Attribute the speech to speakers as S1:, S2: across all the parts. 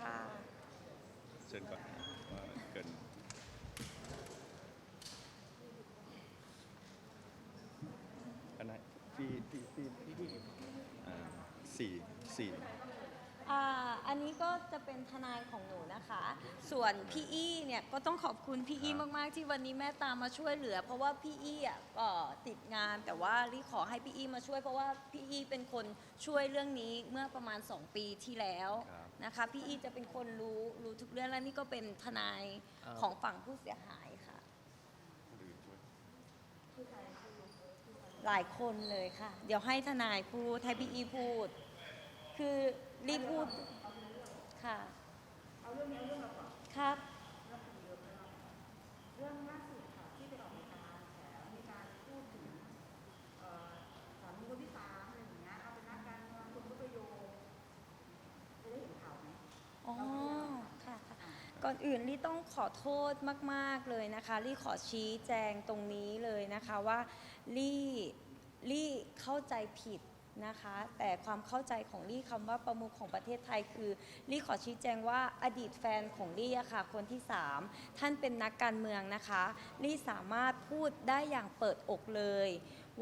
S1: ค่ะ
S2: เชิญก่อนว่าเกินอันไหนพี่พี่พี่พี่อ่าสี่สี่
S1: อ่าอันนี้ก็จะเป็นทนายของหนูนะคะ ส่วนพี่อี้เนี่ยก็ต้องขอบคุณพี่อี้มากๆ ที่วันนี้แม่ตามมาช่วยเหลือ เพราะว่าพี่อี้อะก็ติดงาน แต่ว่ารีขอให้พี่อี้มาช่วย เพราะว่าพี่อี้เป็นคนช่วยเรื่องนี้เมื่อประมาณ 2 ปีที่แล้ว
S2: ครับ
S1: นะคะ พี่อี้จะเป็นคนรู้รู้ทุกเรื่องและนี่ก็เป็นทนาย
S2: อ่า
S1: ของฝั่งผู้เสียหายค่ะหลายคนเลยค่ะ เดี๋ยวให้ทนายพูดให้พี่อี้พูด คือรีบพูดค่ะ
S3: เอาเรื่องนี้เอาเรื่องเราก่อน
S1: ครับ
S3: เรื่องคดีเดิมนะครับเรื่องล่าสุดค่ะที่ไปออกรายการแฉมีการพูดถึงเอ่อสามีคนที่สามอะไรอย่างเงี้ยเอาเป็นนักการเมืองคุณก็ไปโยงจะได้เห็นข่าวไหม
S1: อ๋อ ค่ะค่ะ ก่อนอื่นลี่ต้องขอโทษมาก ๆ เลยนะคะลี่ขอชี้แจงตรงนี้เลยนะคะว่าลี่ลี่เข้าใจผิดนะคะ แต่ความเข้าใจของลี่คำว่าประมุขของประเทศไทยคือลี่ขอชี้แจงว่าอดีตแฟนของลี่อะค่ะคนที่ 3 ท่านเป็นนักการเมืองนะคะลี่สามารถพูดได้อย่างเปิดอกเลย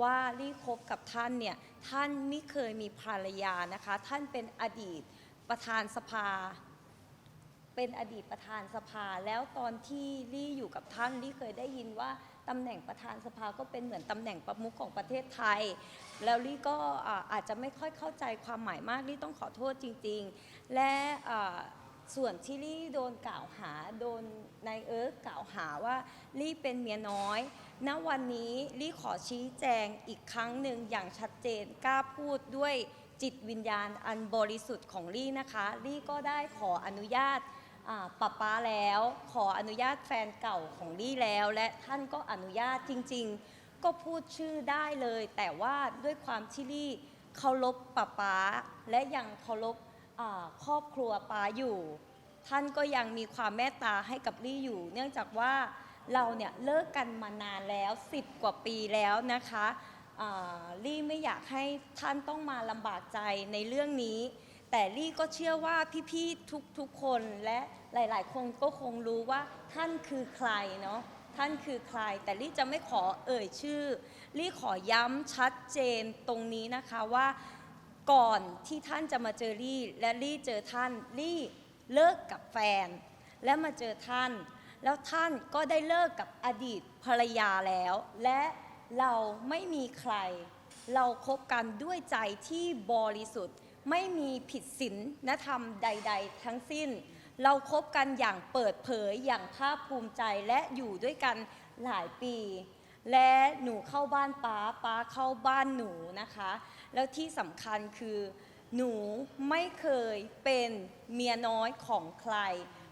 S1: ว่าลี่คบกับท่านเนี่ยท่านไม่เคยมีภรรยานะคะ ท่านเป็นอดีตประธานสภา เป็นอดีตประธานสภา แล้วตอนที่ลี่อยู่กับท่านลี่เคยได้ยินว่าตำแหน่งประธานสภาก็เป็นเหมือนตำแหน่งประมุขของประเทศไทย แล้วลี่ก็อาจจะไม่ค่อยเข้าใจความหมายมากลี่ต้องขอโทษจริง ๆ และส่วนที่ลี่โดนกล่าวหาโดนนายเอิร์กกล่าวหาว่าลี่เป็นเมียน้อยณวันนี้ลี่ขอชี้แจงอีกครั้งหนึ่งอย่างชัดเจนกล้าพูดด้วยจิตวิญญาณอันบริสุทธิ์ของลี่นะคะ ลี่ก็ได้ขออนุญาต อ่าป้าป้าแล้วขออนุญาตแฟนเก่าของลี่แล้ว และท่านก็อนุญาตจริง ๆ ก็พูดชื่อได้เลย แต่ว่าด้วยความที่ลี่เคารพป้าป้าและยังเคารพอ่าครอบครัวป้าอยู่ ท่านก็ยังมีความเมตตาให้กับลี่อยู่ เนื่องจากว่าเราเนี่ยเลิกกันมานานแล้ว 10 กว่าปีแล้วนะคะอ่าลี่ไม่อยากให้ท่านต้องมาลำบากใจในเรื่องนี้ แต่ลี่ก็เชื่อว่าพี่ๆทุกๆคนและหลายๆคนก็คงรู้ว่าท่านคือใครเนาะท่านคือใคร แต่ลี่จะไม่ขอเอ่ยชื่อลี่ขอย้ำชัดเจนตรงนี้นะคะว่าก่อนที่ท่านจะมาเจอลี่และลี่เจอท่านลี่เลิกกับแฟน และมาเจอท่าน แล้วท่านก็ได้เลิกกับอดีตภรรยาแล้ว และเราไม่มีใคร เราคบกันด้วยใจที่บริสุทธิ์ ไม่มีผิดศีลนธรรมใด ๆ ทั้งสิ้น เราคบกันอย่างเปิดเผยอย่างภาคภูมิใจและอยู่ด้วยกันหลายปี และหนูเข้าบ้านป้าป้าเข้าบ้านหนูนะคะ แล้วที่สำคัญคือ หนูไม่เคยเป็นเมียน้อยของใคร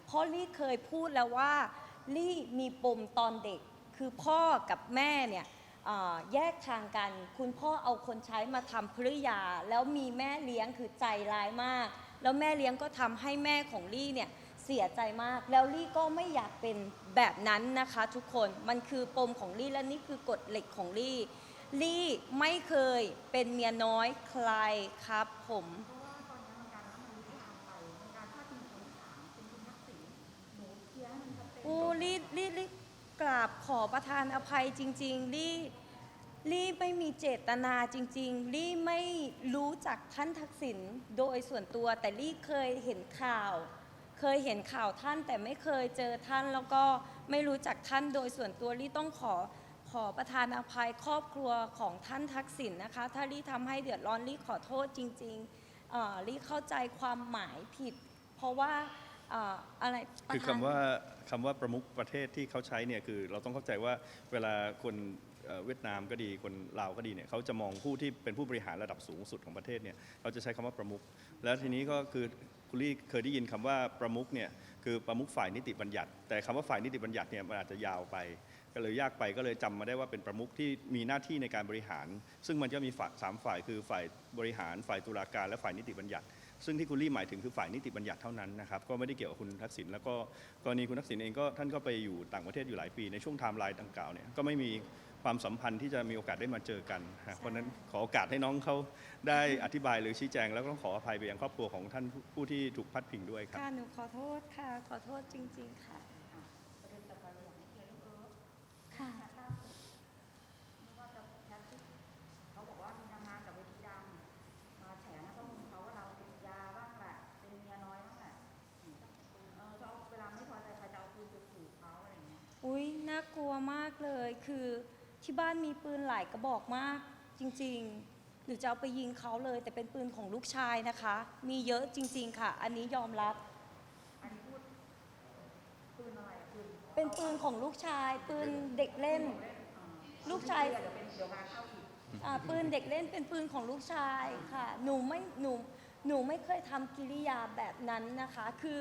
S1: เพราะลี่เคยพูดแล้วว่าลี่มีปมตอนเด็กคือพ่อกับแม่เนี่ย แยกทางกัน คุณพ่อเอาคนใช้มาทำภริยา แล้วมีแม่เลี้ยงคือใจร้ายมาก แล้วแม่เลี้ยงก็ทำให้แม่ของลี่เนี่ยเสียใจมาก แล้วลี่ก็ไม่อยากเป็นแบบนั้นนะคะทุกคนมันคือปมของลี่และนี่คือกฎเหล็กของลี่ลี่ไม่เคยเป็นเมียน้อยใครครับผม
S3: เพราะว่าตอนนี้มันการมันลุกลามไปมีการพาดพิงคนที่สามเป็นคุณทักษิณหนูเคลี
S1: กราบขอประทานอภัยจริง ๆ ลี่ลี่ไม่มีเจตนาจริง ๆ ลี่ไม่รู้จักท่านทักษิณโดยส่วนตัว แต่ลี่เคยเห็นข่าว เคยเห็นข่าวท่านแต่ไม่เคยเจอท่าน แล้วก็ไม่รู้จักท่านโดยส่วนตัวลี่ต้องขอขอประทานอภัยครอบครัวของท่านทักษิณนะคะ ถ้าลี่ทำให้เดือดร้อนลี่ขอโทษจริงๆเอ่อลี่เข้าใจความหมายผิด เพราะว่า เอ่ออะไรประ
S2: คือคำว่าคำว่าประมุขประเทศที่เขาใช้เนี่ยคือเราต้องเข้าใจว่าเวลาคนเอ่อเวียดนามก็ดีคนลาวก็ดีเนี่ยเขาจะมองผู้ที่เป็นผู้บริหารระดับสูงสุดของประเทศเนี่ยเขาจะใช้คำว่าประมุขแล้วทีนี้ก็คือคุณลี่เคยได้ยินคำว่าประมุขเนี่ยคือประมุขฝ่ายนิติบัญญัติ แต่คำว่าฝ่ายนิติบัญญัติเนี่ยมันอาจจะยาวไป ก็เลยยากไปก็เลยจำมาได้ว่าเป็นประมุขที่มีหน้าที่ในการบริหาร ซึ่งมันจะมีฝ่ายสามฝ่ายคือฝ่ายบริหารฝ่ายตุลาการและฝ่ายนิติบัญญัติ ซึ่งที่คุณลี่หมายถึงคือฝ่ายนิติบัญญัติเท่านั้นนะครับก็ไม่ได้เกี่ยวกับคุณทักษิณแล้วก็กรณีคุณทักษิณเองก็ท่านก็ไปอยู่ต่างประเทศอยู่หลายปีในช่วงไทม์ไลน์ดังกล่าวเนี่ยก็ไม่มีความสัมพันธ์ที่จะมีโอกาสได้มาเจอกันฮะเพราะนั้นขอโอกาสให้น้องเขาได้อธิบายหรือชี้แจง แล้วก็ต้องขออภัยไปยังครอบครัวของท่านผู้ที่ถูกพัดพิงด้วยครับ
S1: ค่ะ หนูขอโทษค่ะ ขอโทษจริง ๆ ค่ะ
S3: น่ากลัวมากเลย คือ
S1: ที่บ้านมีปืนหลายกระบอกมากจริงๆหนูจะเอาไปยิงเขาเลย แต่เป็นปืนของลูกชายนะคะ มีเยอะจริง ๆ ค่ะ อันนี้ยอมรับ
S3: อันนี้พูดปืนอะไรปืน
S1: เป็นปืนของลูกชาย ปืนเด็กเล่น ลูกชาย
S3: เดี๋ยวเป็นเดี๋ยวมาเข้าอีก
S1: อ่าปืนเด็กเล่นเป็นปืนของลูกชายค่ะ หนูไม่หนูหนูไม่เคยทำกิริยาแบบนั้นนะคะ คือ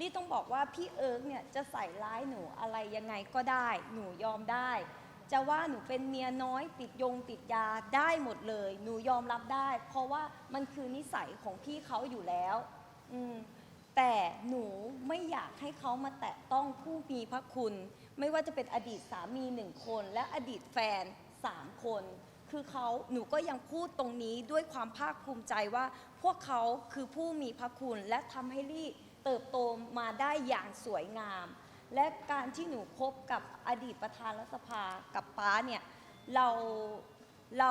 S1: ลี่ต้องบอกว่าพี่เอิร์กเนี่ยจะใส่ร้ายหนูอะไรยังไงก็ได้ หนูยอมได้ จะว่าหนูเป็นเมียน้อยติดยงติดยาได้หมดเลย หนูยอมรับได้ เพราะว่ามันคือนิสัยของพี่เขาอยู่แล้ว อืมแต่หนูไม่อยากให้เขามาแตะต้องผู้มีพระคุณ ไม่ว่าจะเป็นอดีตสามีหนึ่งคน และอดีตแฟนสามคน คือเขาหนูก็ยังพูดตรงนี้ด้วยความภาคภูมิใจว่า พวกเขาคือผู้มีพระคุณและทำให้ลี่ เติบโตมาได้อย่างสวยงาม และการที่หนูคบกับอดีตประธานรัฐสภากับป้าเนี่ยเราเรา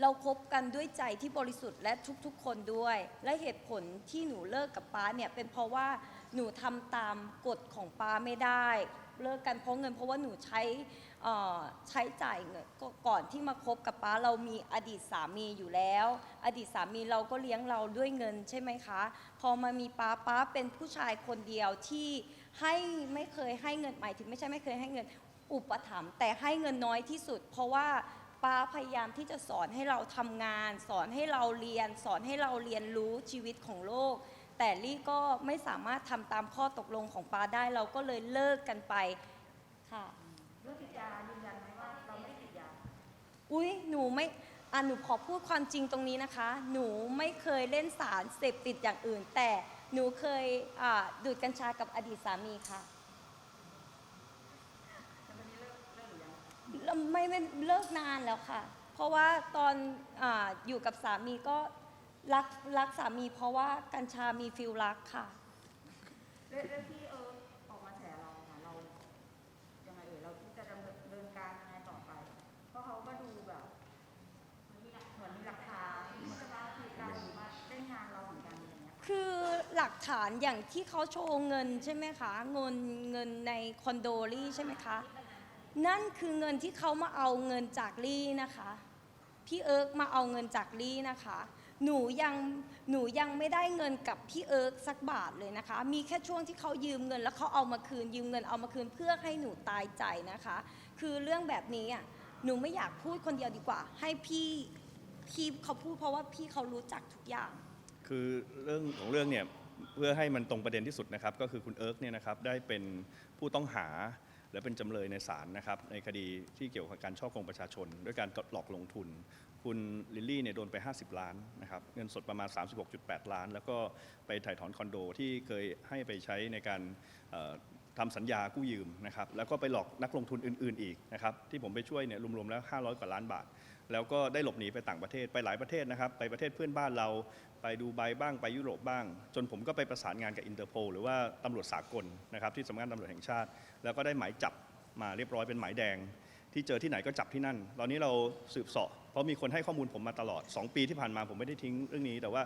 S1: เราคบกันด้วยใจที่บริสุทธิ์และทุกๆ คนด้วย และเหตุผลที่หนูเลิกกับป้าเนี่ยเป็นเพราะว่าหนูทำตามกฎของป้าไม่ได้ เลิกกันเพราะเงินเพราะว่าหนูใช้ เอ่อใช้จ่ายเงินกก่อนที่มาคบกับป้าเรามีอดีตสามีอยู่แล้ว อดีตสามีเราก็เลี้ยงเราด้วยเงินใช่ไหมคะ พอมามีป้าป้าเป็นผู้ชายคนเดียวที่ให้ไม่เคยให้เงินหมายถึงไม่ใช่ไม่เคยให้เงินอุปถัมภ์แต่ให้เงินน้อยที่สุด เพราะว่าป้าพยายามที่จะสอนให้เราทำงาน สอนให้เราเรียน สอนให้เราเรียนรู้ชีวิตของโลก แต่ลี่ก็ไม่สามารถทำตามข้อตกลงของป้าได้เราก็เลยเลิกกันไปค่ะ
S3: อุ๊ยห
S1: นูไม่อะหนูขอพูดความจริงตรงนี้นะคะ หนูไม่เคยเล่นสารเสพติดอย่างอื่น แต่หนูเคยอ่าดูดกัญชากับอดีตสามีค่ะไม่ไม่เลิกนานแล้วค่ะ เพราะว่าตอนอาอยู่กับสามีก็รักรักสามีเพราะว่ากัญชามีฟิลรักค่ะ
S3: เรื่องที่เอ
S1: หลักฐานอย่างที่เขาโชว์เงินใช่ไหมคะเงินเงินในคอนโดลี่ใช่ไหมคะนั่นคือเงินที่เขามาเอาเงินจากลี่นะคะพี่เอิร์กมาเอาเงินจากลี่นะคะ หนูยังหนูยังไม่ได้เงินกับพี่เอิร์กสักบาทเลยนะคะ มีแค่ช่วงที่เขายืมเงิน แล้วเขาเอามาคืนยืมเงินเอามาคืนเพื่อให้หนูตายใจนะคะ คือเรื่องแบบนี้อะหนูไม่อยากพูดคนเดียวดีกว่า ให้พี่พี่เขาพูดเพราะว่าพี่เขารู้จักทุกอย่าง
S2: คือเรื่องของเรื่องเนี่ย เพื่อให้มันตรงประเด็นที่สุดนะครับ ก็คือคุณเอิร์กเนี่ยนะครับได้เป็นผู้ต้องหาและเป็นจำเลยในศาลนะครับ ในคดีที่เกี่ยวกับการช่อโกงประชาชน ด้วยการหลอกลงทุน คุณลิลลี่เนี่ยโดนไป 50 ล้านนะครับเงินสดประมาณ 36.8 ล้าน แล้วก็ไปถ่ายถอนคอนโดที่เคยให้ไปใช้ในการเอ่อทำสัญญากู้ยืมนะครับแล้วก็ไปหลอกนักลงทุนอื่น ๆ อีกนะครับที่ผมไปช่วยเนี่ยรวม ๆ แล้ว 500 กว่าล้านบาท แล้วก็ได้หลบหนีไปต่างประเทศไปหลายประเทศนะครับ ไปประเทศเพื่อนบ้านเรา ไปดูไบบ้างไปยุโรปบ้าง จนผมก็ไปประสานงานกับอินเตอร์โพหรือว่าตำรวจสากลนะครับที่สำนักงานตำรวจแห่งชาติ แล้วก็ได้หมายจับมาเรียบร้อยเป็นหมายแดง ที่เจอที่ไหนก็จับที่นั่น ตอนนี้เราสืบเสาะเพราะมีคนให้ข้อมูลผมมาตลอด 2 ปีที่ผ่านมาผมไม่ได้ทิ้งเรื่องนี้ แต่ว่า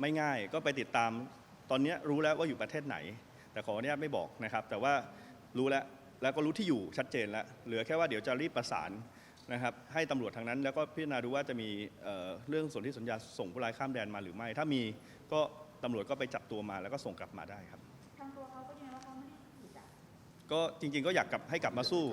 S2: ไม่ง่ายก็ไปติดตาม ตอนนี้รู้แล้วว่าอยู่ประเทศไหน แต่ขออนุญาตไม่บอกนะครับ แต่ว่ารู้แล้วแล้วก็รู้ที่อยู่ชัดเจนแล้วเหลือแค่ว่าเดี๋ยวจะรีบประสาน นะครับให้ตำรวจทางนั้น แล้วก็พิจารณาดูว่าจะมีเอ่อเรื่องส่วนที่สัญญาส่งผู้ร้ายข้ามแดนมาหรือไม่ ถ้ามีก็ตำรวจก็ไปจับตัวมาแล้วก็ส่งกลับมาได้ครับ
S3: ทางตัวเขาก็ยืนยันว่าเขาไม่ได้ผิดอะ
S2: ก็จริงๆก็อยากกลับให้กลับมาสู้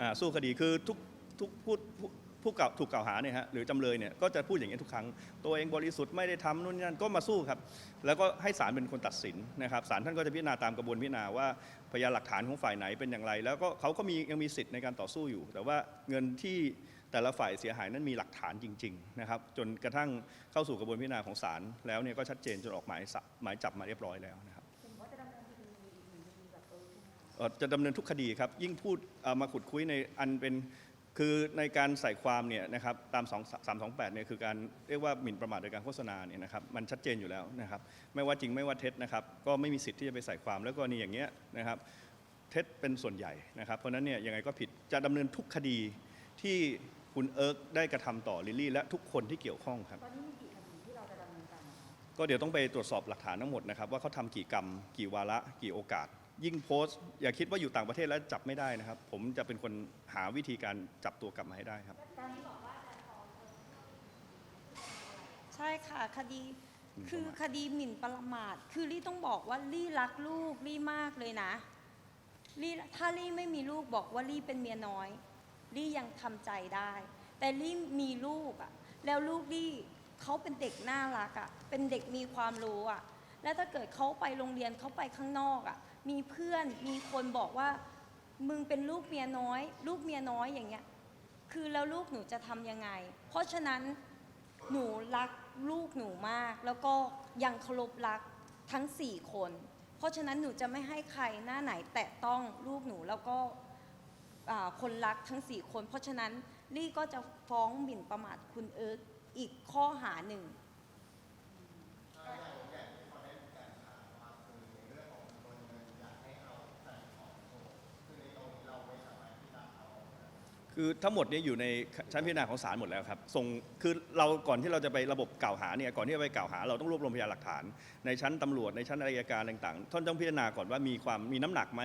S2: อ่าสู้คดีคือทุกทุกผู้ผู้ผู้กล่าวถูกกล่าวหาเนี่ยฮะหรือจำเลยเนี่ยก็จะพูดอย่างนี้ทุกครั้ง ตัวเองบริสุทธิ์ไม่ได้ทำนู่นนี่นั่นก็มาสู้ครับ แล้วก็ให้ศาลเป็นคนตัดสินนะครับศาลท่านก็จะพิจารณาตามกระบวนพิจารณาว่า พยานหลักฐานของฝ่ายไหนเป็นอย่างไร แล้วก็เขาก็มียังมีสิทธิ์ในการต่อสู้อยู่ แต่ว่าเงินที่แต่ละฝ่ายเสียหายนั้นมีหลักฐานจริงๆนะครับจนกระทั่งเข้าสู่กระบวนพิจารณาของศาลแล้วเนี่ยก็ชัดเจนจนออกหมายสะหมายจับมาเรียบร้อยแล้วนะครับ
S3: เห็นว่าจะดำเนินคดีอีกหนึ่งคดีกับเออใช่ไหมคะ
S2: เอ่อจะดำเนินทุกคดีครับยิ่งพูดเอ่อมาขุดคุยในอันเป็น คือในการใส่ความเนี่ยนะครับตาม 2 328เนี่ยคือการเรียกว่าหมิ่นประมาทโดยการโฆษณาเนี่ยนะครับมันชัดเจนอยู่แล้วนะครับไม่ว่าจริงไม่ว่าเท็จนะครับก็ไม่มีสิทธิ์ที่จะไปใส่ความแล้วก็นี่อย่างเงี้ยนะครับเท็จเป็นส่วนใหญ่นะครับ เพราะฉะนั้นเนี่ยยังไงก็ผิดจะดำเนินทุกคดีที่คุณเอิร์กได้กระทำต่อลิลลี่ และทุกคนที่เกี่ยวข้องครับ
S3: ตอนนี้มีกี่คดีที่เราจะดำเนินการนะคะ
S2: ก็เดี๋ยวต้องไปตรวจสอบหลักฐานทั้งหมดนะครับว่าเขาทำกี่กรรม กี่วาระกี่โอกาส ยิ่งโพสต์อย่าคิดว่าอยู่ต่างประเทศแล้วจับไม่ได้นะครับ ผมจะเป็นคนหาวิธีการจับตัวกลับมาให้ได้ครับ
S3: การที่
S1: ใช่ค่ะคดี
S2: หมิ่นประมาท
S1: คือคดีหมิ่นประมาท คือลี่ต้องบอกว่าลี่รักลูกลี่มากเลยนะลี่ถ้าลี่ไม่มีลูกบอกว่าลี่เป็นเมียน้อยลี่ยังทำใจได้ แต่ลี่มีลูกอะแล้วลูกลี่เขาเป็นเด็กน่ารักอะเป็นเด็กมีความรู้อะแล้วถ้าเกิดเขาไปโรงเรียนเขาไปข้างนอกอะ มีเพื่อนมีคนบอกว่า มึงเป็นลูกเมียน้อย ลูกเมียน้อยอย่างเงี้ย คือแล้วลูกหนูจะทำยังไง เพราะฉะนั้นหนูรักลูกหนูมาก แล้วก็ยังเคารพรักทั้ง4คน เพราะฉะนั้นหนูจะไม่ให้ใครหน้าไหนแตะต้องลูกหนูแล้วก็อ่าคนรักทั้ง4คน เพราะฉะนั้นลี่ก็จะฟ้องหมิ่นประมาทคุณเอิร์กอีกข้อหาหนึ่ง
S2: คือทั้งหมดเนี่ยอยู่ในชั้นพิจารณาของศาลหมดแล้วครับส่งคือเราก่อนที่เราจะไประบบกล่าวหาเนี่ยก่อนที่จะไปกล่าวหา เราต้องรวบรวมพยานหลักฐาน ในชั้นตำรวจในชั้นอายการต่างๆท่านต้องพิจารณาก่อนว่ามีความมีน้ำหนักไหม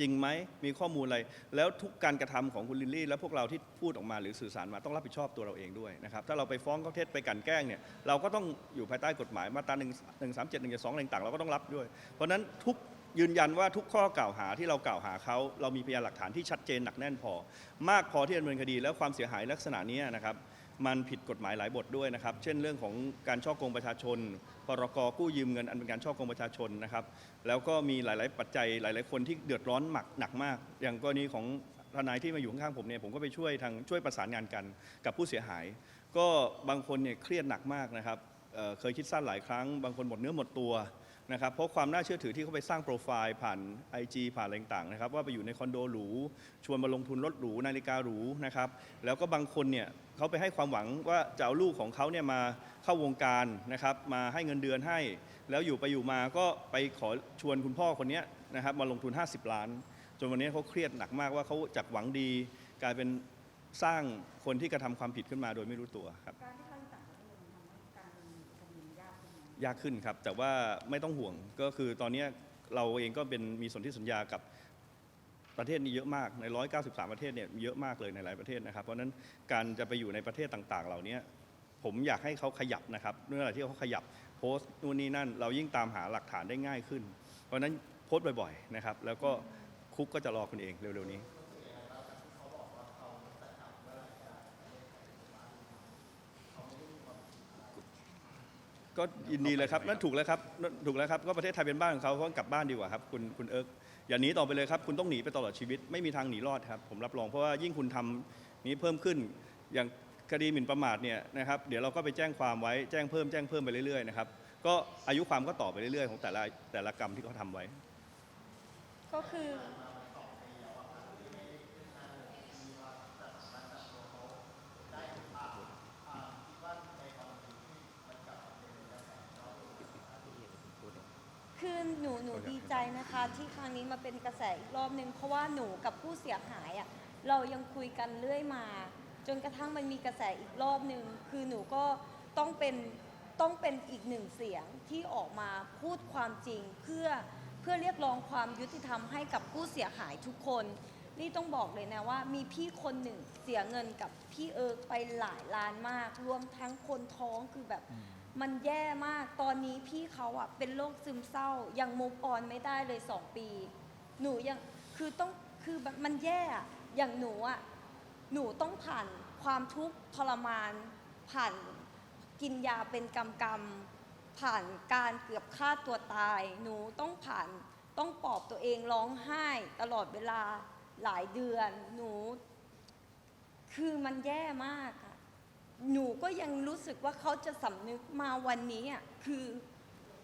S2: จริงไหมมีข้อมูลอะไร แล้วทุกการกระทำของคุณลิลลี่ และพวกเราที่พูดออกมาหรือสื่อสารมาต้องรับผิดชอบตัวเราเองด้วยนะครับถ้าเราไปฟ้องเขาเท็จไปกันแกล้งเนี่ยเราก็ต้องอยู่ภายใต้กฎหมายมาตราหนึ่งหนึ่งสามเจ็ดหนึ่งสองอะไรต่างๆเราก็ต้องรับด้วย เพราะนั้นทุก ยืนยันว่าทุกข้อกล่าวหาที่เรากล่าวหาเขาเรามีพยานหลักฐานที่ชัดเจนหนักแน่นพอ มากพอที่จะดำเนินคดีแล้วความเสียหายลักษณะนี้นะครับมันผิดกฎหมายหลายบทด้วยนะครับ เช่นเรื่องของการช่อโกงประชาชน พรกกู้ยืมเงินอันเป็นการช่อโกงประชาชนนะครับ แล้วก็มีหลาย ๆ ปัจจัยหลาย ๆ คนที่เดือดร้อนหนักหนักมาก อย่างกรณีของทนายที่มาอยู่ข้างๆผมเนี่ยผมก็ไปช่วยทางช่วยประสานงานกันกับผู้เสียหาย ก็บางคนเนี่ยเครียดหนักมากนะครับเเคยคิดสั้นหลายครั้ง บางคนหมดเนื้อหมดตัว นะครับเพราะความน่าเชื่อถือที่เขาไปสร้างโปรไฟล์ผ่าน IG ผ่านอะไรต่างๆนะครับว่าไปอยู่ในคอนโดหรูชวนมาลงทุนรถหรูนาฬิกาหรูนะครับแล้วก็บางคนเนี่ยเขาไปให้ความหวังว่าจะเอาลูกของเขาเนี่ยมาเข้าวงการนะครับมาให้เงินเดือนให้ แล้วอยู่ไปอยู่มาก็ไปขอชวนคุณพ่อคนนี้นะครับมาลงทุน 50 ล้าน จนวันนี้เขาเครียดหนักมากว่าเขาจากหวังดี กลายเป็นสร้างคนที่กระทำความผิดขึ้นมาโดยไม่รู้ตัวครับ
S3: ยากขึ้น
S2: ครับ แต่ว่าไม่ต้องห่วงก็คือตอนนี้เราเองก็เป็นมีส่วนธิสัญญากับประเทศนี้เยอะมากใน 193 ประเทศเนี่ยเยอะมากเลยในหลายประเทศนะครับ เพราะนั้นการจะไปอยู่ในประเทศต่างๆ เหล่านี้ผมอยากให้เขาขยับนะครับเมื่อไหร่ที่เขาขยับโพสต์นู่นนี่นั่น เรายิ่งตามหาหลักฐานได้ง่ายขึ้น เพราะฉะนั้นโพสต์บ่อยๆนะครับแล้วก็คุกก็จะรอคุณเองเร็วๆนี้ ก็ยินดีเลยครับนั่นถูกแล้วครับนั่นถูกแล้วครับก็ประเทศไทยเป็นบ้านของเขาเขากลับบ้านดีกว่าครับคุณคุณเอิร์กอย่าหนีต่อไปเลยครับ คุณต้องหนีไปตลอดชีวิตไม่มีทางหนีรอดครับ ผมรับรองเพราะว่ายิ่งคุณทำนี้เพิ่มขึ้นอย่างคดีหมิ่นประมาทเนี่ยนะครับเดี๋ยวเราก็ไปแจ้งความไว้แจ้งเพิ่มแจ้งเพิ่มไปเรื่อยๆนะครับก็อายุความก็ต่อไปเรื่อยๆ ของแต่ละแต่ละกรรมที่เขาทำไว้
S1: ก็คือ คือหนูหนูดีใจนะคะ ที่ครั้งนี้มาเป็นกระแสอีกรอบนึงเพราะว่าหนูกับผู้เสียหายอะเรายังคุยกันเรื่อยมา จนกระทั่งมันมีกระแสอีกรอบนึงคือหนูก็ต้องเป็นต้องเป็นอีกหนึ่งเสียงที่ออกมาพูดความจริง เพื่อเพื่อเรียกร้องความยุติธรรมให้กับผู้เสียหายทุกคน นี่ต้องบอกเลยนะว่า มีพี่คนหนึ่งเสียเงินกับพี่เอิร์กไปหลายล้านมาก รวมทั้งคนท้องคือแบบ มันแย่มาก ตอนนี้พี่เขาอะเป็นโรคซึมเศร้า ยังมูฟออนไม่ได้เลยสองปี หนูยัง คือต้อง คือมันแย่อะอย่างหนูอะ หนูต้องผ่านความทุกข์ทรมาน ผ่านกินยาเป็นกำกำผ่านการเกือบฆ่าตัวตาย หนูต้องผ่าน ต้องปลอบตัวเองร้องไห้ตลอดเวลาหลายเดือน หนู คือมันแย่มาก หนูก็ยังรู้สึกว่าเขาจะสำนึกมาวันนี้อะคือ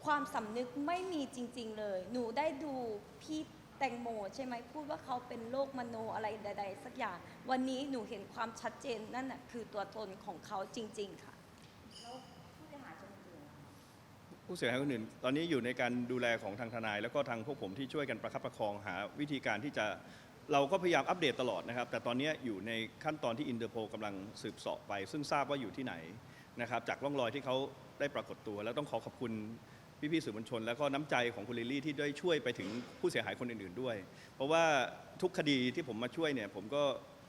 S1: ความสำนึกไม่มีจริง ๆ เลย หนูได้ดูพี่แตงโมใช่ไหมพูดว่าเขาเป็นโรคมโนอะไรใด ๆ สักอย่าง วันนี้หนูเห็นความชัดเจนนั่นน่ะคือตัวตนของเขาจริง ๆ ค่ะ
S3: แล้วผู้เสียหายคนอื่นๆอะ
S2: ผู้เสียหายคนอื่นตอนนี้อยู่ในการดูแลของทางทนาย แล้วก็ทางพวกผมที่ช่วยกันประคับประคองหาวิธีการที่จะ เราก็พยายามอัปเดตตลอดนะครับ แต่ตอนนี้อยู่ในขั้นตอนที่อินเตอร์โพกำลังสืบเสอบไป ซึ่งทราบว่าอยู่ที่ไหนนะครับ จากร่องรอยที่เขาได้ปรากฏตัว แล้วต้องขอขอบคุณพี่ๆสื่อมวลชน แล้วก็น้ำใจของคุณลิลลี่ที่ได้ช่วยไปถึงผู้เสียหายคนอื่นๆด้วย เพราะว่าทุกคดีที่ผมมาช่วยเนี่ยผมก็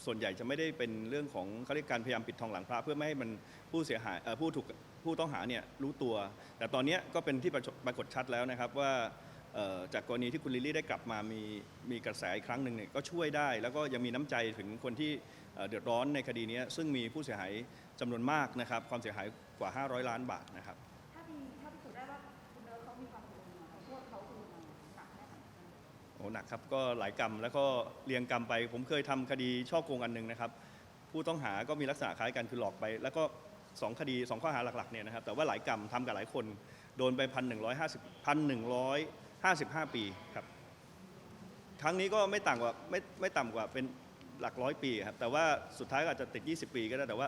S2: ส่วนใหญ่จะไม่ได้เป็นเรื่องของเขาเรียกการพยายามปิดทองหลังพระเพื่อไม่ให้มันผู้เสียหายผู้ถูกผู้ต้องหาเนี่ยรู้ตัว แต่ตอนนี้ก็เป็นที่ปรากฏชัดแล้วนะครับว่า จากกรณีที่คุณลิลลี่ได้กลับมามีมีกระแสอีกครั้งหนึ่งเนี่ยก็ช่วยได้ แล้วก็ยังมีน้ำใจถึงคนที่เอ่อเดือดร้อนในคดีเนี้ยซึ่งมีผู้เสียหายจำนวนมากนะครับความเสียหายกว่า 500 ล้านบาทนะครับ
S3: ถ้ามีถ้าพิสูจน์ได้ว่าคุณเอิร์ธเขามีความผิดจริงอะโทษเขาคือมันหนักแค่ไหน
S2: โอ้หนักครับก็หลายกรรมแล้วก็เรียงกรรมไป ผมเคยทำคดีช่อโกงอันหนึ่งนะครับผู้ต้องหาก็มีลักษณะคล้ายกันคือหลอกไป แล้วก็สองคดีสองข้อหาหลักๆเนี่ยนะครับแต่ว่าหลายกรรมทำกับหลายคนโดนไปพันหนึ่งร้อยห้าสิบพันหนึ่งร้อย ห้าสิบห้าปีครับ ครั้งนี้ก็ไม่ต่างกว่าไม่ไม่ต่ำกว่าเป็นหลักร้อยปีครับ แต่ว่าสุดท้ายก็อาจจะติด 20 ปีก็ได้ แต่ว่า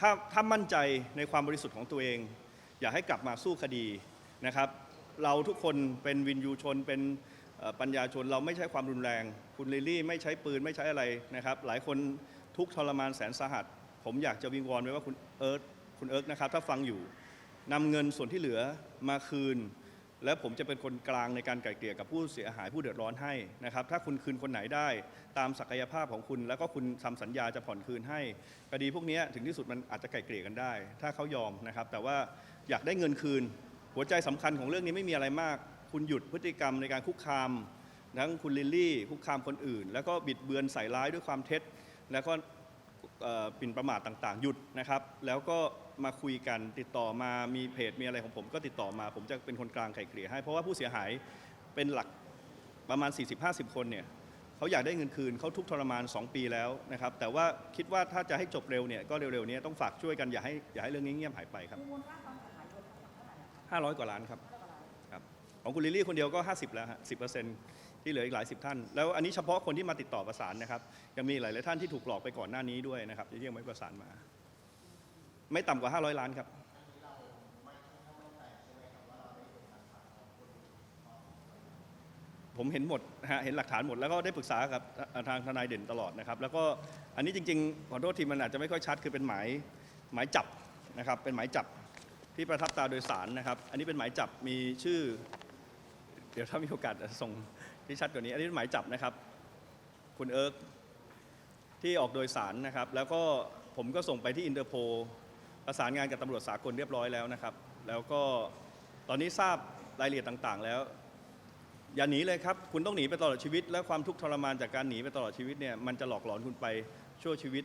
S2: ถ้าถ้ามั่นใจในความบริสุทธิ์ของตัวเอง อยากให้กลับมาสู้คดีนะครับ เราทุกคนเป็นวินยูชนเป็นปัญญาชนเราไม่ใช้ความรุนแรง คุณลิลี่ไม่ใช้ปืนไม่ใช้อะไรนะครับ หลายคนทุกทรมานแสนสาหัส ผมอยากจะวิงวอนไว้ว่าคุณเอิร์ธคุณเอิร์ธนะครับ ถ้าฟังอยู่นำเงินส่วนที่เหลือมาคืน และผมจะเป็นคนกลางในการไกล่เกลี่ยกับผู้เสียหายผู้เดือดร้อนให้นะครับถ้าคุณคืนคนไหนได้ตามศักยภาพของคุณ แล้วก็คุณทำสัญญาจะผ่อนคืนให้คดีพวกนี้ถึงที่สุดมันอาจจะไกล่เกลี่ยกันได้ ถ้าเขายอมนะครับแต่ว่าอยากได้เงินคืน หัวใจสำคัญของเรื่องนี้ไม่มีอะไรมาก คุณหยุดพฤติกรรมในการคุกคามทั้งคุณลิลลี่คุกคามคนอื่น แล้วก็บิดเบือนใส่ร้ายด้วยความเท็จ แล้วก็ปิ่นประมาทต่างๆ หยุดนะครับ แล้วก็ มาคุยกัน ติดต่อมามีเพจมีอะไรของผมก็ติดต่อมา ผมจะเป็นคนกลางไกล่เกลี่ยให้ เพราะว่าผู้เสียหายเป็นหลักประมาณ 40-50 คนเนี่ยเขาอยากได้เงินคืนเขาทุกข์ทรมาน 2 ปีแล้วนะครับ แต่ว่าคิดว่าถ้าจะให้จบเร็วเนี่ยก็เร็วๆนี้ต้องฝากช่วยกันอย่าให้อย่าให้เรื่องนี้เงียบหายไปครับ
S3: มูลค่าความเสียหายรวมทั้งหมดเท่าไหร่อะคะ
S2: 500 กว่าล้านครับ
S3: เท่าไหร่
S2: ครับ ของคุณลิลลี่คนเดียวก็ 50 แล้วฮะ10%ที่เหลืออีกหลายสิบท่าน แล้วอันนี้เฉพาะคนที่มาติดต่อประสานนะครับยังมีหลายๆท่านที่ถูกหลอกไปก่อนหน้านี้ด้วยนะครับที่ยังไม่ประสานมา ไม่ต่ำกว่า 500 ล้านครับ ผมเห็นหมดฮะเห็นหลักฐานหมดแล้วก็ได้ปรึกษากับทางทนายเด่นตลอดนะครับ แล้วก็อันนี้จริงๆขอโทษทีมันอาจจะไม่ค่อยชัดคือเป็นหมายหมายจับนะครับ เป็นหมายจับที่ประทับตราโดยสารนะครับ อันนี้เป็นหมายจับมีชื่อ เดี๋ยวถ้ามีโอกาสส่งที่ชัดกว่านี้ อันนี้เป็นหมายจับนะครับ คุณเอิร์กที่ออกโดยสารนะครับ แล้วก็ผมก็ส่งไปที่อินเตอร์โพ ประสานงานกับตำรวจสากลเรียบร้อยแล้วนะครับ แล้วก็ตอนนี้ทราบรายละเอียดต่างๆ แล้ว อย่าหนีเลยครับ คุณต้องหนีไปตลอดชีวิต และความทุกข์ทรมานจากการหนีไปตลอดชีวิตเนี่ยมันจะหลอกหลอนคุณไปชั่วชีวิต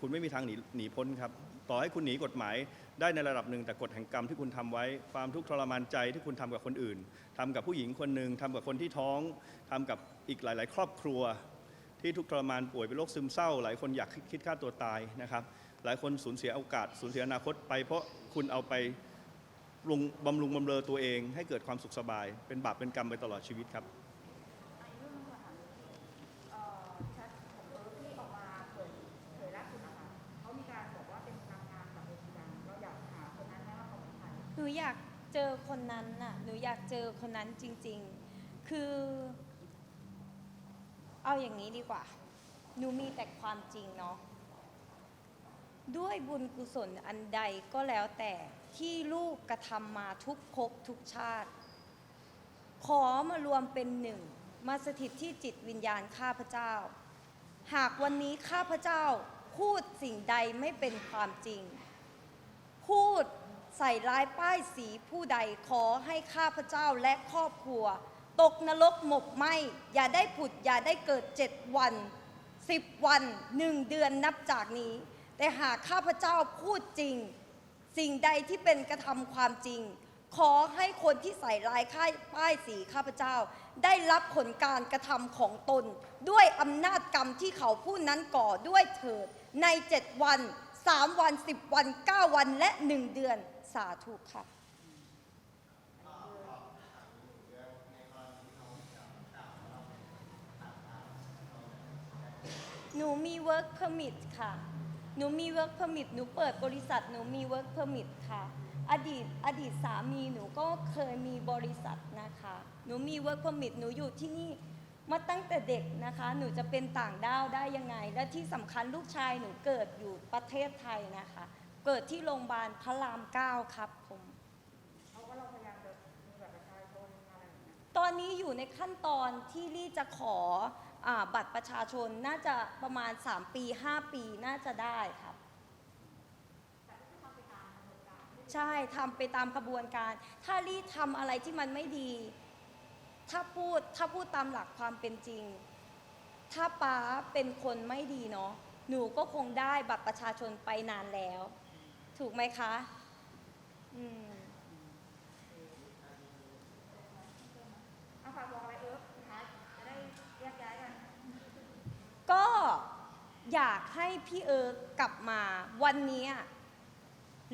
S2: คุณไม่มีทางหนีหนีพ้นครับ ต่อให้คุณหนีกฎหมายได้ในระดับหนึ่งแต่กฎแห่งกรรมที่คุณทำไว้ ความทุกข์ทรมานใจที่คุณทำกับคนอื่นทำกับผู้หญิงคนหนึ่งทำกับคนที่ท้องทำกับอีกหลาย ๆ ครอบครัว ที่ทุกข์ทรมานป่วยเป็นโรคซึมเศร้า หลายคนอยากคิดฆ่าตัวตายนะครับ หลายคนสูญเสียโอกาสสูญเสียอนาคตไป เพราะคุณเอาไปรุงบำรุงบำเรอตัวเอง ให้เกิดความสุขสบาย เป็นบาปเป็นกรรมไปตลอดชีวิตครับ
S3: อีกเรื่องหนึงค่ะเอ่อแชทของเอิร์ธที่ออกมาเผยเผยล่าสุดนะคะเขามีการบอกว่าเป็นนางงามจากเวทีดังเราอยากหาคนนั้นไหมว่าเขาเป็นใคร
S1: หนูอยากเจอคนนั้นน่ะหนูอยากเจอคนนั้นจริง ๆ คือ เอาอย่างนี้ดีกว่า หนูมีแต่ความจริงเนาะ ด้วยบุญกุศลอันใดก็แล้วแต่ที่ลูกกระทำมาทุกภพทุกชาติ ขอมารวมเป็นหนึ่ง มาสถิตที่จิตวิญญาณข้าพเจ้า หากวันนี้ข้าพเจ้าพูดสิ่งใดไม่เป็นความจริง พูดใส่ร้ายป้ายสีผู้ใดขอให้ข้าพเจ้าและครอบครัว ตกนรกหมกไหมอย่าได้ผุด อย่าได้เกิดเจ็ดวันสิบวันหนึ่งเดือนนับจากนี้ แต่หากข้าพเจ้าพูดจริง สิ่งใดที่เป็นกระทำความจริง ขอให้คนที่ใส่ร้ายค่ายป้ายสีข้าพเจ้า ได้รับผลการกระทำของตน ด้วยอำนาจกรรมที่เขาผู้นั้นก่อด้วยเถิด ในเจ็ดวันสามวันสิบวันเก้าวันและหนึ่งเดือนสาธุค่ะหนูมี work permit ค่ะ หนูมี work permit หนูเปิดบริษัทหนูมี work permit ค่ะ อดีตอดีตสามีหนูก็เคยมีบริษัทนะคะ หนูมี work permit หนูอยู่ที่นี่มาตั้งแต่เด็กนะคะ หนูจะเป็นต่างด้าวได้ยังไง และที่สำคัญลูกชายหนูเกิดอยู่ประเทศไทยนะคะ เกิดที่โรงพยาบาลพระรามเก้าครับผม
S3: เพราะว่าเราพยายามจะมีแบบประชาชนอะไรอย่างเงี้ย
S1: ตอนนี้อยู่ในขั้นตอนที่ลี่จะขอ อาบัตรประชาชนน่าจะประมาณ 3 ปี 5 ปีน่าจะได้ครับใช่ทำไปตามกระบวนการ ถ้าลี่ทำอะไรที่มันไม่ดี ถ้าพูดถ้าพูดตามหลักความเป็นจริง ถ้าป้าเป็นคนไม่ดีเนาะหนูก็คงได้บัตรประชาชนไปนานแล้ว ถูกไหมคะ อืม
S3: เอาฝากบอกอะไรเอิร์ฟสุดท้ายจะได้แยกย้ายกัน
S1: ก็อยากให้พี่เอิร์กกลับมาวันนี้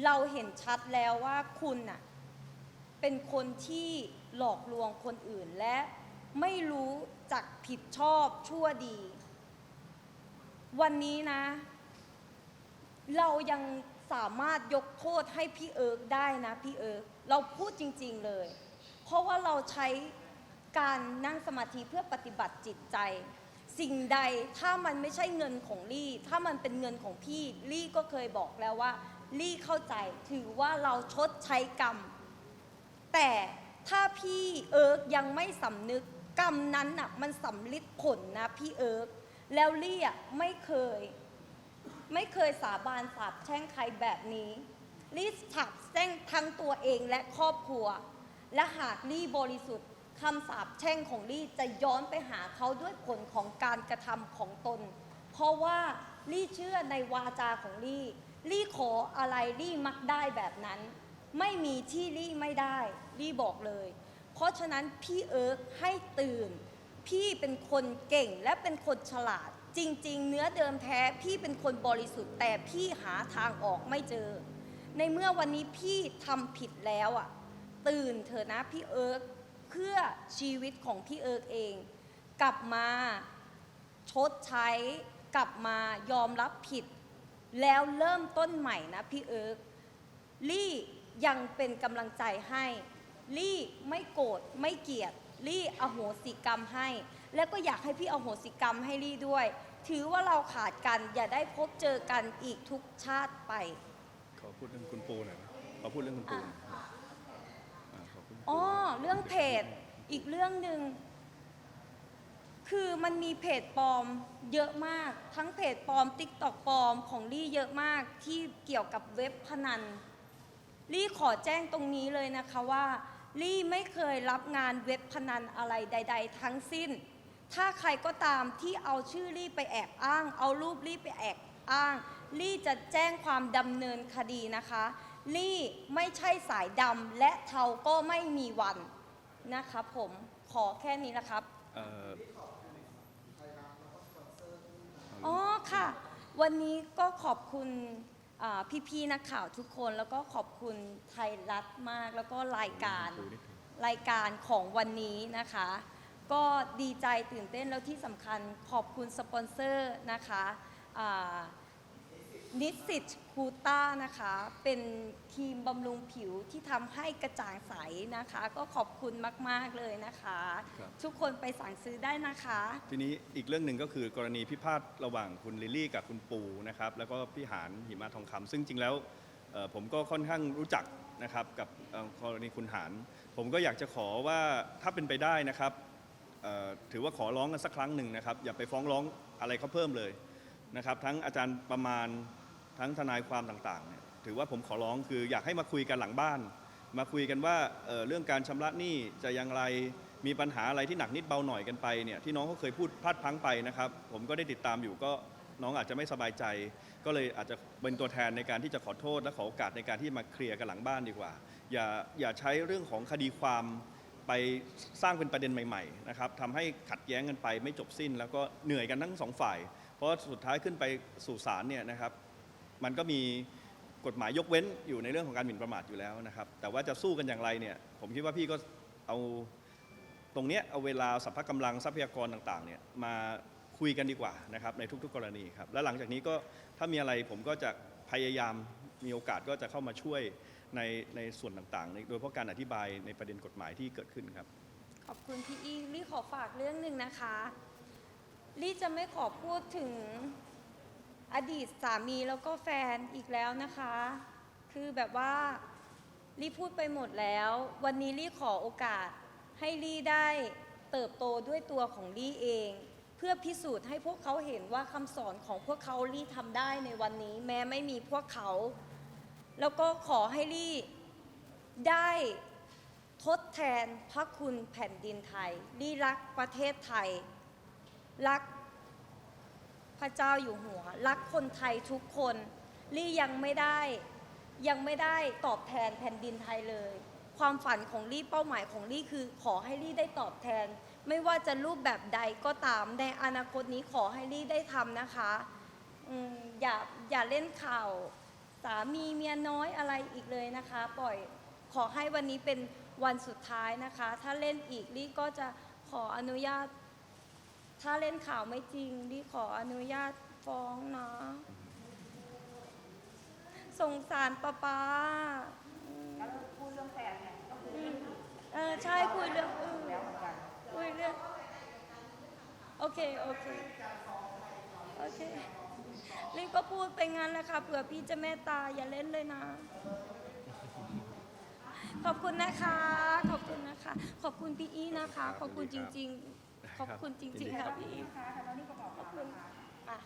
S1: เราเห็นชัดแล้วว่าคุณน่ะเป็นคนที่หลอกลวงคนอื่นและไม่รู้จักผิดชอบชั่วดี วันนี้นะ เรายังสามารถยกโทษให้พี่เอิร์กได้นะพี่เอิร์กเราพูดจริง ๆเลย เพราะว่าเราใช้การนั่งสมาธิเพื่อปฏิบัติจิตใจ สิ่งใดถ้ามันไม่ใช่เงินของลี่ ถ้ามันเป็นเงินของพี่ลี่ก็เคยบอกแล้วว่าลี่เข้าใจถือว่าเราชดใช้กรรม แต่ถ้าพี่เอิร์กยังไม่สำนึกกรรมนั้นน่ะมันสำลิดผลนะพี่เอิร์กแล้วลี่อะไม่เคย ไม่เคยสาบานสาบแช่งใครแบบนี้ลี่สาบแช่งทั้งตัวเองและครอบครัว และหากลี่บริสุทธิ์ คำสาปแช่งของลี่จะย้อนไปหาเขาด้วยผลของการกระทำของตน เพราะว่าลี่เชื่อในวาจาของลี่ ลี่ขออะไรลี่มักได้แบบนั้น ไม่มีที่ลี่ไม่ได้ ลี่บอกเลย เพราะฉะนั้นพี่เอิร์กให้ตื่น พี่เป็นคนเก่งและเป็นคนฉลาด จริง ๆ เนื้อเดิมแท้พี่เป็นคนบริสุทธิ์ แต่พี่หาทางออกไม่เจอ ในเมื่อวันนี้พี่ทำผิดแล้วอะ ตื่นเถอะนะพี่เอิร์ก เพื่อชีวิตของพี่เอิร์กเอง กลับมาชดใช้กลับมายอมรับผิด แล้วเริ่มต้นใหม่นะพี่เอิร์กลี่ยังเป็นกำลังใจให้ ลี่ไม่โกรธไม่เกลียด ลี่อโหสิกรรมให้ แล้วก็อยากให้พี่อโหสิกรรมให้ลี่ด้วย ถือว่าเราขาดกันอย่าได้พบเจอกันอีกทุกชาติไป
S2: ขอพูดเรื่องคุณปูหน่อยนะขอพูดเรื่องคุณปูหน่อย อ๋อ
S1: เรื่องเพจอีกเรื่องหนึ่งคือมันมีเพจปลอมเยอะมาก ทั้งเพจปลอมติ๊กตอกปลอมของลี่เยอะมากที่เกี่ยวกับเว็บพนันลี่ขอแจ้งตรงนี้เลยนะคะว่าลี่ไม่เคยรับงานเว็บพนันอะไรใด ๆ ทั้งสิ้น ถ้าใครก็ตามที่เอาชื่อลี่ไปแอบอ้าง เอารูปลี่ไปแอบอ้าง ลี่จะแจ้งความดำเนินคดีนะคะ ลี่ไม่ใช่สายดำและเทาก็ไม่มีวันนะคะผมขอแค่นี้นะครับ
S2: เอ่อ
S1: อ๋อค่ะ วันนี้ก็ขอบคุณอ่าพี่ๆนักข่าวทุกคน แล้วก็ขอบคุณไทยรัฐมากแล้วก็รายการ
S2: ปูนิดนึง
S1: รายการของวันนี้นะคะ ก็ดีใจตื่นเต้นแล้วที่สำคัญขอบคุณสปอนเซอร์นะคะอ่า นิสสิตคูต้านะคะ เป็นครีมบำรุงผิวที่ทำให้กระจ่างใสนะคะ ก็ขอบคุณมาก ๆ เลยนะคะ
S2: ครับ
S1: ทุกคนไปสั่งซื้อได้นะคะ
S2: ทีนี้อีกเรื่องหนึ่งก็คือกรณีพิพาทระหว่างคุณลิลลี่กับคุณปูนะครับแล้วก็พี่หานหิมะทองคำซึ่งจริงแล้วเอ่อผมก็ค่อนข้างรู้จักนะครับกับเอ่อกรณีคุณหานผมก็อยากจะขอว่าถ้าเป็นไปได้นะครับเอ่อถือว่าขอร้องกันสักครั้งหนึ่งนะครับอย่าไปฟ้องร้องอะไรเขาเพิ่มเลย นะครับทั้งอาจารย์ประมาณทั้งทนายความต่างๆเนี่ยถือว่าผมขอร้องคืออยากให้มาคุยกันหลังบ้าน มาคุยกันว่าเอ่อเรื่องการชำระหนี้จะอย่างไรมีปัญหาอะไรที่หนักนิดเบาหน่อยกันไปเนี่ยที่น้องเขาเคยพูดพลาดพลังไปนะครับ ผมก็ได้ติดตามอยู่ก็น้องอาจจะไม่สบายใจ ก็เลยอาจจะเป็นตัวแทนในการที่จะขอโทษและขอโอกาสในการที่มาเคลียร์กันหลังบ้านดีกว่า อย่าอย่าใช้เรื่องของคดีความไปสร้างเป็นประเด็นใหม่ๆนะครับทำให้ขัดแย้งกันไปไม่จบสิ้น แล้วก็เหนื่อยกันทั้งสองฝ่าย เพราะสุดท้ายขึ้นไปสู่ศาลเนี่ยนะครับ มันก็มีกฎหมายยกเว้นอยู่ในเรื่องของการหมิ่นประมาทอยู่แล้วนะครับ แต่ว่าจะสู้กันอย่างไรเนี่ย ผมคิดว่าพี่ก็เอาตรงเนี้ยเอาเวลาสัพพะกำลังทรัพยากรต่างๆเนี่ยมาคุยกันดีกว่านะครับในทุกๆ กรณีครับ และหลังจากนี้ก็ถ้ามีอะไรผมก็จะพยายามมีโอกาสก็จะเข้ามาช่วยในในส่วนต่างๆ โดยเฉพาะการอธิบายในประเด็นกฎหมายที่เกิดขึ้นครับ
S1: ขอบคุณพี่อีลี่ขอฝากเรื่องหนึ่งนะคะ ลี่จะไม่ขอพูดถึงอดีตสามีแล้วก็แฟนอีกแล้วนะคะ คือแบบว่าลี่พูดไปหมดแล้ว วันนี้ลี่ขอโอกาสให้ลี่ได้เติบโตด้วยตัวของลี่เอง เพื่อพิสูจน์ให้พวกเขาเห็นว่าคำสอนของพวกเขาลี่ทำได้ในวันนี้ แม้ไม่มีพวกเขา แล้วก็ขอให้ลี่ได้ทดแทนพระคุณแผ่นดินไทยลี่รักประเทศไทย รักพระเจ้าอยู่หัว รักคนไทยทุกคนลี่ยังไม่ได้ยังไม่ได้ตอบแทนแผ่นดินไทยเลย ความฝันของลี่เป้าหมายของลี่คือ ขอให้ลี่ได้ตอบแทน ไม่ว่าจะรูปแบบใดก็ตามในอนาคตนี้ขอให้ลี่ได้ทำนะคะอืมอย่าอย่าเล่นข่าวสามีเมียน้อยอะไรอีกเลยนะคะ ปล่อยขอให้วันนี้เป็นวันสุดท้ายนะคะ ถ้าเล่นอีกลี่ก็จะขออนุญาต ถ้าเล่นข่าวไม่จริงลี่ขออนุญาตฟ้องนะ สงสารป้าป้า
S3: แล้วพูดเรื่องแฟนเนี่ยก็คือ
S1: อืมเออใช่คุยเรื่องอื่น
S3: แล้วเหมือนกัน
S1: คุยเรื่องโอเค โอเค โอเคลี่ก็พูดไปงั้นแหละค่ะเผื่อพี่จะเมตตาอย่าเล่นเลยนะ ขอบคุณนะคะ ขอบคุณนะคะ ขอบคุณพี่อี้นะคะ ขอบคุณจริง ๆ ขอบคุณจริงๆค่ะพี่อี้
S3: นะคะแล้วนี่ก็บอกขอบคุณค่ะ